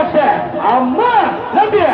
yoksa ama ne diye